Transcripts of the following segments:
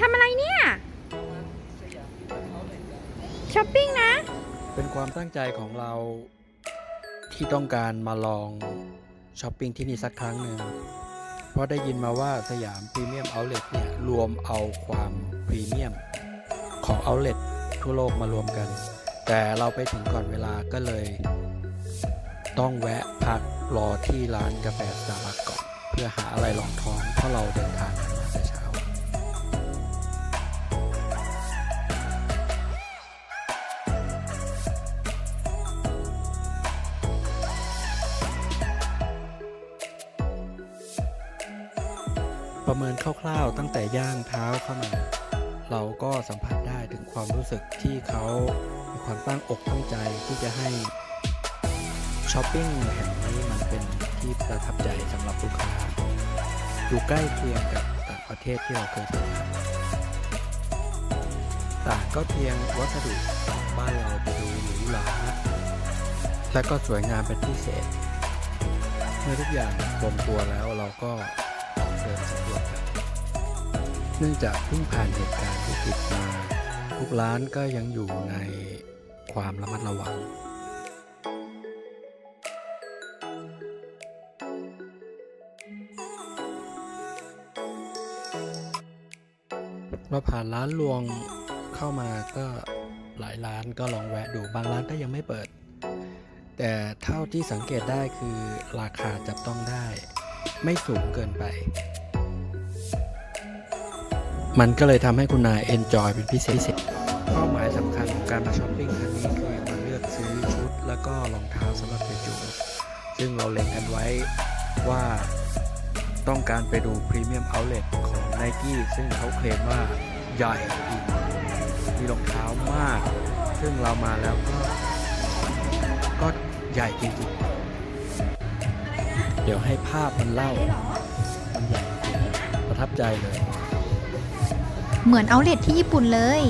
ทำอะไรเนี่ยช้อปปิ้งนะ เป็นความตั้งใจของเราที่ต้องการมาลองช้อปปิ้งที่นี่สักครั้งหนึ่งเพราะได้ยินมาว่าสยามพรีเมียมเอาท์เลทเนี่ย รวมเอาความพรีเมียมของเอาท์เลททั่วโลกมารวมกัน แต่เราไปถึงก่อนเวลาก็เลย ต้องแวะพักรอที่ร้านกาแฟสตาร์บัคก่อน เพื่อหาอะไรรองท้องเพราะเราเดินทาง ประเมินคร่าวๆตั้งแต่ย่างเท้าเข้ามา เราก็สัมผัสได้ถึงความรู้สึกที่เขามีความตั้งอกตั้งใจที่จะให้ช้อปปิ้งแห่งนี้มันเป็นที่ประทับใจสำหรับลูกค้าอยู่ใกล้เคียงกับต่างประเทศที่เราเคยสัมผัสต่างก็เพียงวัสดุของบ้านเราจะดูหรูหราและก็สวยงามเป็นพิเศษ เมื่อทุกอย่างลงตัวแล้วเราก็ ดินสำรวจกันเนื่องจากเพิ่งผ่านเหตุการณ์วิกฤตมา ทุกร้านก็ยังอยู่ในความระมัดระวังเราผ่านร้านรวงเข้ามาก็หลายร้านก็ลองแวะดูบางร้านก็ยังไม่เปิด แต่เท่าที่สังเกตได้คือราคาจับต้องได้ ไม่สูงเกินไป มันก็เลยทำให้คุณนายเอนจอยเป็นพิเศษเป้าหมายสำคัญของการมาช้อปปิ้งครั้งนี้คือมาเลือกซื้อชุด แล้วก็รองเท้าสำหรับไปจูซึ่งเราเล็งกันไว้ว่าต้องการไปดูพรีเมียมเอา l e t ของ n i กี้ซึ่งเขาเคลมว่าใหญ่จริงมีรองเท้ามาก ซึ่งเรามาแล้วก็ ก็ใหญ่จริงๆ เดี๋ยวให้ภาพมันเล่า มันใหญ่ประทับใจเลย เหมือนเอาเลทที่ญี่ปุ่นเลย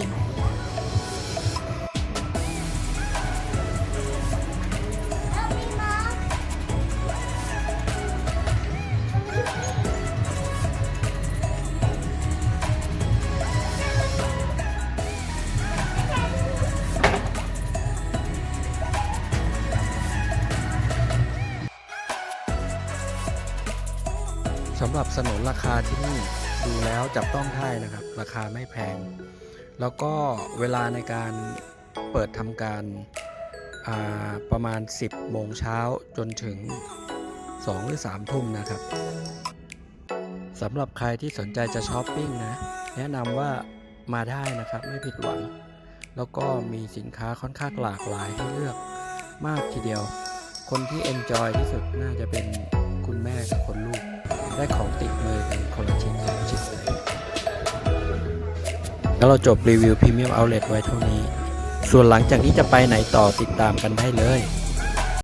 สำหรับสนนราคาที่นี่ ดูแล้วจับต้องได้นะครับ ราคาไม่แพง แล้วก็เวลาในการเปิดทำการาประมาณ 10 โมงเช้าจนถึง 2 หรือ 3 ทุ่มนะครับสำหรับใครที่สนใจจะช้อปปิ้งนะ แนะนำว่ามาได้นะครับไม่ผิดหวัง แล้วก็มีสินค้าค่อนข้างหลากหลายให้เลือกมากทีเดียว คนที่ enjoy ที่สุดน่าจะเป็นคุณแม่กับคนลูก ได้ของติดมือกันคนละชิ้นสองชิ้นเลย แล้วเราจบรีวิวพรีเมียมเอาเลทไว้เท่านี้ ส่วนหลังจากนี้จะไปไหนต่อติดตามกันได้เลย